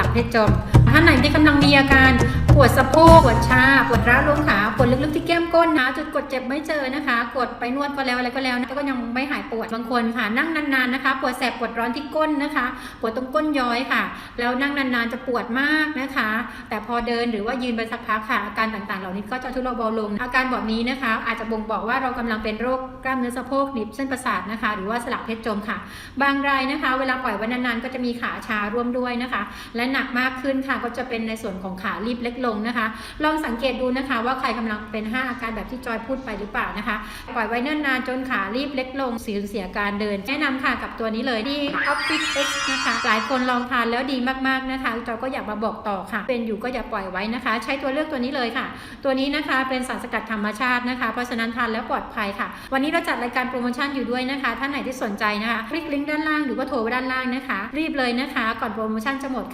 ลับเพชรจอม ท่านไหนที่กำลังมีอาการปวดสะโพกปวดชาปวดร้าวลงขาปวดลึกๆที่แก้มก้นนะจุดกดเจ็บไม่เจอนะคะ กดไปนวดก็แล้วอะไรก็แล้วนะก็ยังไม่หายปวดบางคนค่ะ นั่งนานๆนะคะ ปวดแสบปวดร้อนที่ก้นนะคะ ปวดตรงก้นย้อยค่ะ แล้วนั่งนานๆจะปวดมากนะคะ แต่พอเดินหรือว่ายืนไปสักพักค่ะอาการต่างๆ เหล่านี้ก็จะทุเลาเบาลง อาการแบบนี้นะคะ อาจจะบ่งบอกว่าเรากำลังเป็นโรคกล้ามเนื้อสะโพกหนีบเส้นประสาทนะคะ หรือว่าสลักเพชรจมค่ะ บางรายนะคะ เวลาปล่อยไว้นานๆก็จะมีขาชาร่วมด้วยนะคะ และหนักมากขึ้นค่ะก็จะเป็นในส่วนของขารีบเล็กลงนะคะ ลองสังเกตดูนะคะว่าใครกำลังเป็น 5 อาการแบบที่จอยพูดไปหรือเปล่านะคะ ปล่อยไว้เนิ่นนานจนขารีบเล็กลงสูญเสียการเดิน แนะนำค่ะกับตัวนี้เลยที่ Office X นะคะ หลายคนลองทานแล้วดีมากๆนะคะ จอยก็อยากมาบอกต่อค่ะ เป็นอยู่ก็อย่าปล่อยไว้นะคะ ใช้ตัวเลือกตัวนี้เลยค่ะ ตัวนี้นะคะเป็นสารสกัดธรรมชาตินะคะ เพราะฉะนั้นทานแล้วปลอดภัยค่ะ วันนี้เราจัดรายการโปรโมชั่นอยู่ด้วยนะคะ ท่านไหนที่สนใจนะคะ คลิกลิงก์ด้านล่างหรือว่าโทรด้านล่างนะคะ รีบเลยนะคะ ก่อนโปรโมชั่นจะหมดค่ะ